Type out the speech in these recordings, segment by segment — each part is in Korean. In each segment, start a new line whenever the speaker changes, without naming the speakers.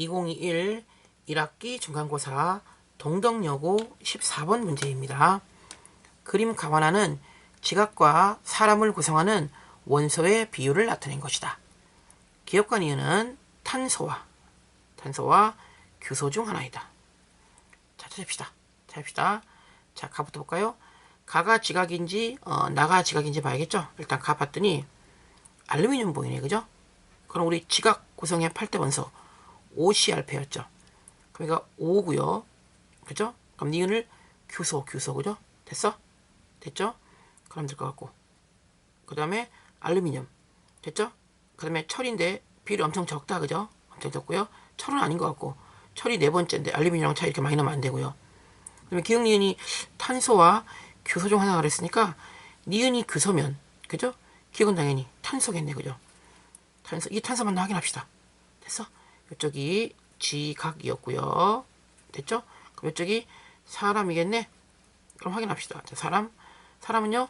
2021 1학기 중간고사 동덕여고 14번 문제입니다. 그림 가완화는 지각과 사람을 구성하는 원소의 비율을 나타낸 것이다. 기억과 니은은 탄소와 탄소와 규소 중 하나이다. 자, 찾읍시다. 찾읍시다. 자, 가부터 볼까요? 가가 지각인지 어, 나가 지각인지 봐야겠죠? 일단 가 봤더니 알루미늄 보이네, 그죠? 그럼 우리 지각 구성의 8대 원소 OCr패였죠. 그러니까 5고요. 그죠? 그럼 니은을 규소, 규소, 그죠? 됐어? 됐죠? 그럼 될 것 같고. 그 다음에 알루미늄. 됐죠? 그 다음에 철인데 비율이 엄청 적다, 그죠? 엄청 적고요. 철은 아닌 것 같고. 철이 네 번째인데 알루미늄이랑 차이 이렇게 많이 나면 안 되고요. 그 다음에 기억 니은이 탄소와 규소 중 하나가 그랬으니까 니은이 규소면, 그죠? 기억은 당연히 탄소겠네, 그죠? 탄소, 이 탄소만 확인합시다. 됐어? 이쪽이 지각이었고요. 됐죠? 그럼 이쪽이 사람이겠네? 그럼 확인합시다. 자, 사람. 사람은요,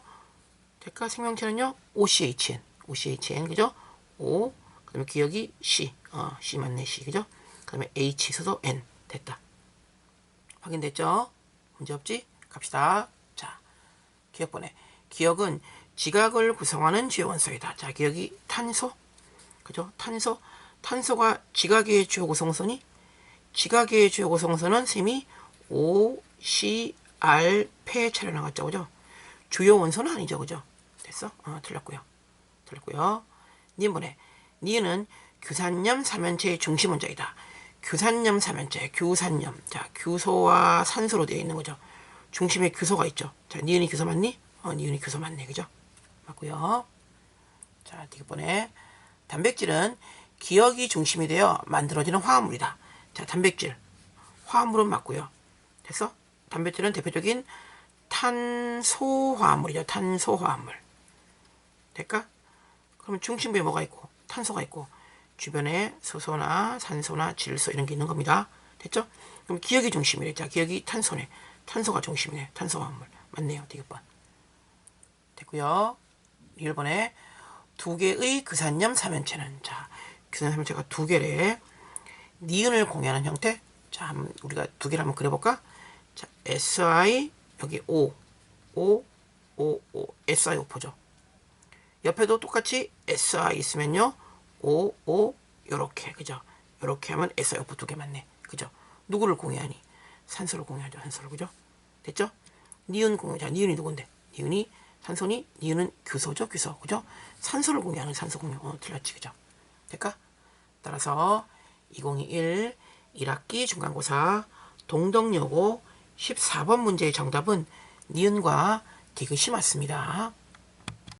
대가 생명체는요, OCHN. OCHN, 그죠? O. 그 다음에 기억이 C. 어, C 맞네, C. 그죠? 그 다음에 H 서도 N. 됐다. 확인됐죠? 문제 없지? 갑시다. 자, 기억번에. 기억은 지각을 구성하는 주요 원소이다. 자, 기억이 탄소. 그죠? 탄소. 탄소가 지각의 주요 구성선이 지각의 주요 구성선은 셈이 O, C, R, 폐 차례 나갔죠. 그죠? 주요 원소는 아니죠. 그죠? 됐어? 어, 틀렸고요. 틀렸고요. 니은번에 니은은 규산염 삼연체의 중심 원자이다. 규산염 삼연체, 규산염. 자, 규소와 산소로 되어 있는 거죠. 중심에 규소가 있죠. 자, 니은이 규소 맞니? 어, 니은이 규소 맞네. 그죠? 맞고요. 자, 디귿번에 단백질은 기억이 중심이 되어 만들어지는 화합물이다. 자, 단백질. 화합물은 맞고요. 됐어? 단백질은 대표적인 탄소화합물이죠. 탄소화합물. 될까? 그러면 중심부에 뭐가 있고 탄소가 있고 주변에 수소나 산소나 질소 이런 게 있는 겁니다. 됐죠? 그럼 기억이 중심이래. 자, 기억이 탄소네. 탄소가 중심이네. 탄소화합물. 맞네요. 디귿번. 됐고요. 1번에 두 개의 규산염 삼연체는 자, 규산염 삼연체가 두 개래. 니은을 공유하는 형태. 자, 우리가 두 개를 한번 그려볼까? 자, SI 여기 O, O, O, O, SI 오포죠. 옆에도 똑같이 SI 있으면요, O, O 요렇게 그죠? 요렇게 하면 SI 오포 두개 맞네, 그죠? 누구를 공유하니? 산소를 공유하죠, 산소를 그죠? 됐죠? 니은 공유, 자, 니은이 누군데? 니은이 산소니 니은은 규소죠, 규소, 그죠? 산소를 공유하는 산소 공유, 어, 틀렸지, 그죠? 될까? 따라서 2021 1학기 중간고사 동덕여고 14번 문제의 정답은 니은과 디귿이 맞습니다.